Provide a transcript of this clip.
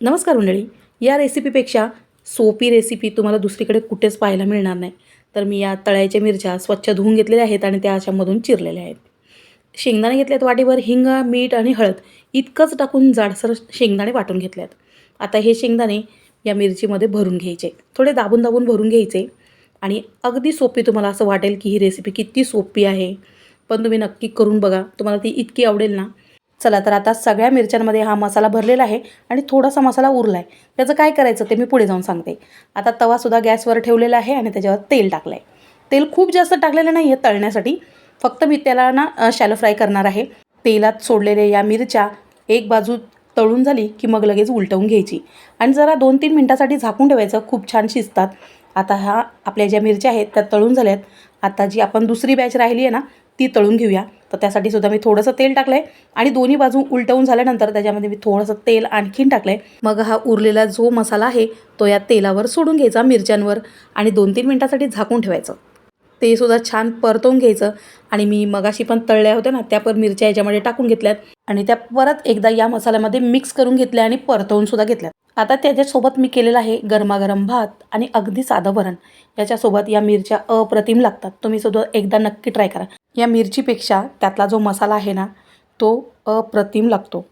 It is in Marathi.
नमस्कार मंडळी या रेसिपीपेक्षा सोपी रेसिपी तुम्हाला दुसरीकडे कुठेच पाहायला मिळणार नाही. तर मी या तळ्याच्या मिरच्या स्वच्छ धुवून घेतलेल्या आहेत आणि त्या अशामधून चिरलेल्या आहेत. शेंगदाणे घेतल्यात वाटीवर हिंग मीठ आणि हळद इतकंच टाकून जाडसर शेंगदाणे वाटून घेतल्यात आता हे शेंगदाणे या मिरचीमध्ये भरून घ्यायचे. थोडे दाबून दाबून भरून घ्यायचे आणि अगदी सोपी तुम्हाला असं वाटेल की ही रेसिपी किती सोपी आहे. पण तुम्ही नक्की करून बघा. तुम्हाला ती इतकी आवडेल ना चला तर आता सगळ्या मिरच्यांमध्ये हा मसाला भरलेला आहे आणि थोडासा मसाला उरला आहे त्याचं काय करायचं ते मी पुढे जाऊन सांगते. आता तवासुद्धा गॅसवर ठेवलेला आहे आणि त्याच्यावर तेल टाकलं आहे तेल खूप जास्त टाकलेलं नाही आहे तळण्यासाठी. फक्त मी त्याला ना शॅलो फ्राय करणार आहे. तेलात सोडलेल्या या मिरच्या एक बाजू तळून झाली की मग लगेच उलटवून घ्यायची. आणि जरा दोन तीन मिनटासाठी झाकून ठेवायचं. खूप छान शिजतात. आता ह्या आपल्या ज्या मिरच्या आहेत त्या तळून झाल्यात. आता जी आपण दुसरी बॅच राहिली आहे ना ती तळून घेऊया. तर त्यासाठी सुद्धा मी थोडंसं तेल टाकलं आहे आणि दोन्ही बाजू उलटवून झाल्यानंतर त्याच्यामध्ये मी थोडंसं तेल आणखीन टाकलं आहे मग हा उरलेला जो मसाला आहे तो या तेलावर सोडून घ्यायचा मिरच्यांवर आणि दोन तीन मिनटासाठी झाकून ठेवायचं. ते सुद्धा छान परतवून घ्यायचं आणि मी मगाशी पण तळल्या होत्या ना त्या पण मिरच्या याच्यामध्ये टाकून घेतल्यात आणि त्या परत एकदा या मसाल्यामध्ये मिक्स करून घेतल्या आणि परतवून सुद्धा घेतल्यात. आता त्याच्यासोबत मी केलेलं आहे गरमागरम भात आणि अगदी साधं वरण. याच्यासोबत या मिरच्या अप्रतिम लागतात. तुम्ही सुद्धा एकदा नक्की ट्राय करा. या मिरचीपेक्षा त्यातला जो मसाला आहे ना तो अप्रतिम लागतो.